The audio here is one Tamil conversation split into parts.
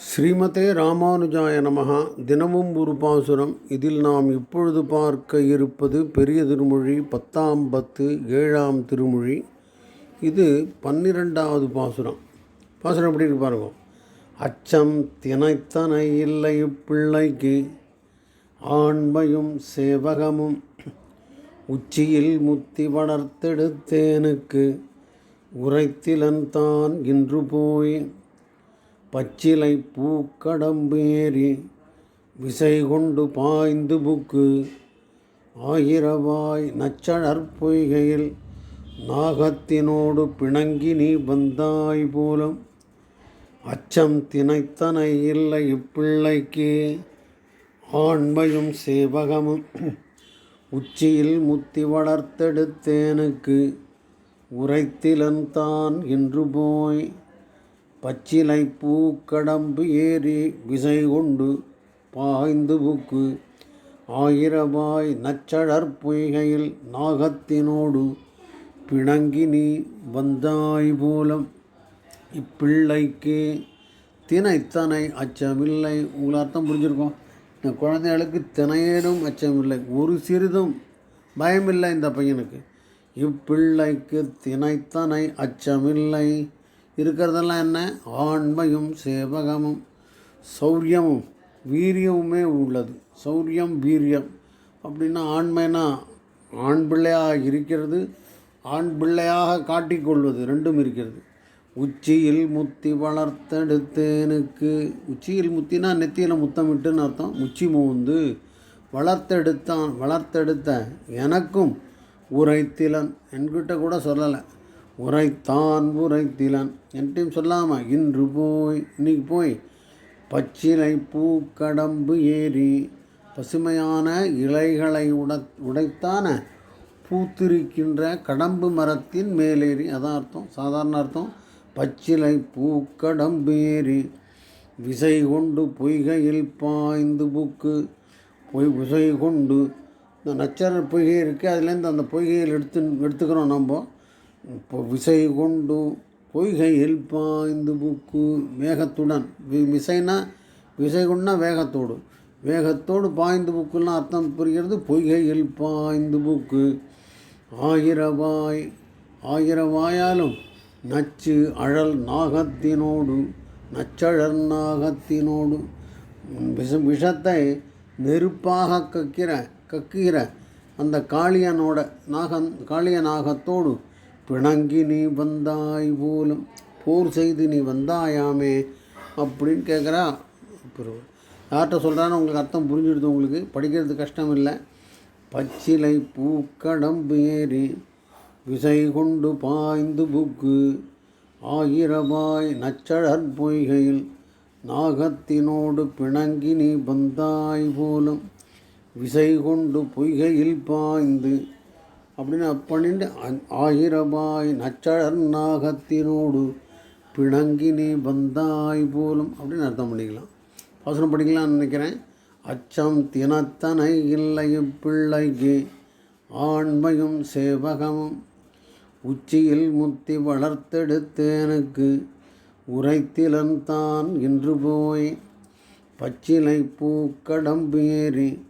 ஸ்ரீமதே ராமானுஜாய நமகா தினமும் ஒரு பாசுரம். இதில் நாம் இப்பொழுது பார்க்க இருப்பது பெரிய திருமொழி பத்தாம் பத்து ஏழாம் திருமொழி. இது பன்னிரெண்டாவது பாசுரம். பாசுரம் எப்படி இருக்கு பாருங்க. அச்சம் தினைத்தனை இல்லை பிள்ளைக்கு. ஆண்மையும் சேவகமும். உச்சியில் முத்தி வளர்த்தெடுத்தேனுக்கு. உரைத்திலன் தான் இன்று போய். பச்சிலை பூக்கடம்பேறி விசை கொண்டு பாய்ந்து புக்கு. ஆயிரவாய் நச்சழற்பொய்கையில் நாகத்தினோடு பிணங்கி நீ வந்தாய் போலும். அச்சம் தினைத்தனை இல்லை இப்பிள்ளைக்கு. ஆண்மையும் சேவகமும் உச்சியில் முத்தி வளர்த்தெடுத்தேனுக்கு உரைத்திலன்தான் என்று போய். பச்சிலை பூக்கடம்பு ஏறி விசை கொண்டு பாய்ந்து புக்கு ஆயிரவாய் நச்சழற்பொய்கையில் நாகத்தினோடு பிணங்கி நீ வந்தாய் போலம் இப்பிள்ளைக்கு தினைத்தனை அச்சமில்லை. உங்களை அர்த்தம் புரிஞ்சிருக்கோம். இந்த குழந்தைகளுக்கு தினையேனும் அச்சமில்லை. ஒரு சிறிதும் பயமில்லை இந்த பையனுக்கு. இப்பிள்ளைக்கு தினைத்தனை அச்சமில்லை. இருக்கிறதெல்லாம் என்ன? ஆண்மையும் சேவகமும் சௌரியமும் வீரியமுமே உள்ளது. சௌரியம் வீரியம். அப்படின்னா ஆண்மைனா ஆண் பிள்ளையாக இருக்கிறது ஆண் பிள்ளையாக காட்டிக்கொள்வது ரெண்டும் இருக்கிறது. உச்சியில் முத்தி வளர்த்தெடுத்தேனுக்கு உச்சியில் முத்தினா நெத்தியில் முத்தமிட்டுன்னு அர்த்தம். உச்சி மூந்து வளர்த்தெடுத்தான் வளர்த்தெடுத்த எனக்கும் உரைத்திலன். என்கிட்ட கூட சொல்லலை. உரைத்தான் உரைத்திலன். என்கிட்டையும் சொல்லாமல் இன்று போய் இன்னைக்கு போய் பச்சிலை பூக்கடம்பு ஏறி பசுமையான இலைகளை உட உடைத்தான பூத்திருக்கின்ற கடம்பு மரத்தின் மேலேறி அதான் அர்த்தம் சாதாரண அர்த்தம் பச்சிலை பூக்கடம்பு ஏறி விசை கொண்டு பொய்கையில் பாய்ந்து புக்கு பொய் விசை கொண்டு இந்த நச்சர பொய்கை இருக்குது அதுலேருந்து அந்த பொய்கையில் எடுத்து எடுத்துக்கிறோம் நம்ம. விசை கொண்டு பொய்கையில் பாய்ந்து புக்கு வேகத்துடன் வி- விசைனா விசை கொண்டா வேகத்தோடு. வேகத்தோடு பாய்ந்து புக்குலாம் அர்த்தம் புரிகிறது பொய்கையில் பாய்ந்து புக்கு. ஆயிரவாய் ஆயிரவாயாலும் நச்சு அழல் நாகத்தினோடு நச்சழல் நாகத்தினோடு. விஷ விஷத்தை நெருப்பாக கக்கிற கக்குகிற அந்த காளியனோட நாகன் காளிய நாகத்தோடு பிணங்கி நீ வந்தாய் போலும் போர் செய்து நீ வந்தாயாமே அப்படின்னு கேட்குறா அப்புறம் யார்கிட்ட சொல்கிறான்னு உங்களுக்கு அர்த்தம் புரிஞ்சிடுது உங்களுக்கு. படிக்கிறது கஷ்டம் இல்லை பச்சிலை பூக்கடம்பு ஏறி விசை கொண்டு பாய்ந்து புக்கு. ஆயிரபாய் நச்சழற் பொய்கையில் நாகத்தினோடு பிணங்கி நீ வந்தாய் போலும் விசை கொண்டு பொய்கையில் பாய்ந்து அப்படின்னு அப்பணிண்டு அ- நச்சழர் நாகத்தினோடு பிணங்கி நீ வந்தாய் போலும் அப்படின்னு அர்த்தம் பண்ணிக்கலாம். பாசனம் படிக்கலாம்னு நினைக்கிறேன். அச்சம் தினத்தனை இல்லை பிள்ளைக்கு ஆண்மையும் சேவகமும். உச்சியில் முத்தி வளர்த்தெடுத்தேனுக்கு உரைத்திலன் தான் இன்று போய் பச்சிலை பூக்கடம்பு ஏறி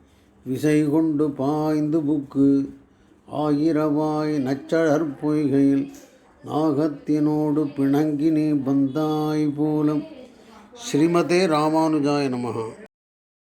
விசை கொண்டு பாய்ந்து புக்கு. ஆயிரவாய் நச்சழற் பொய்கையில் நாகத்தினோடு பிணங்கினி பந்தாய் வந்தாய் போலும். ஸ்ரீமதே ராமானுஜாய நமகா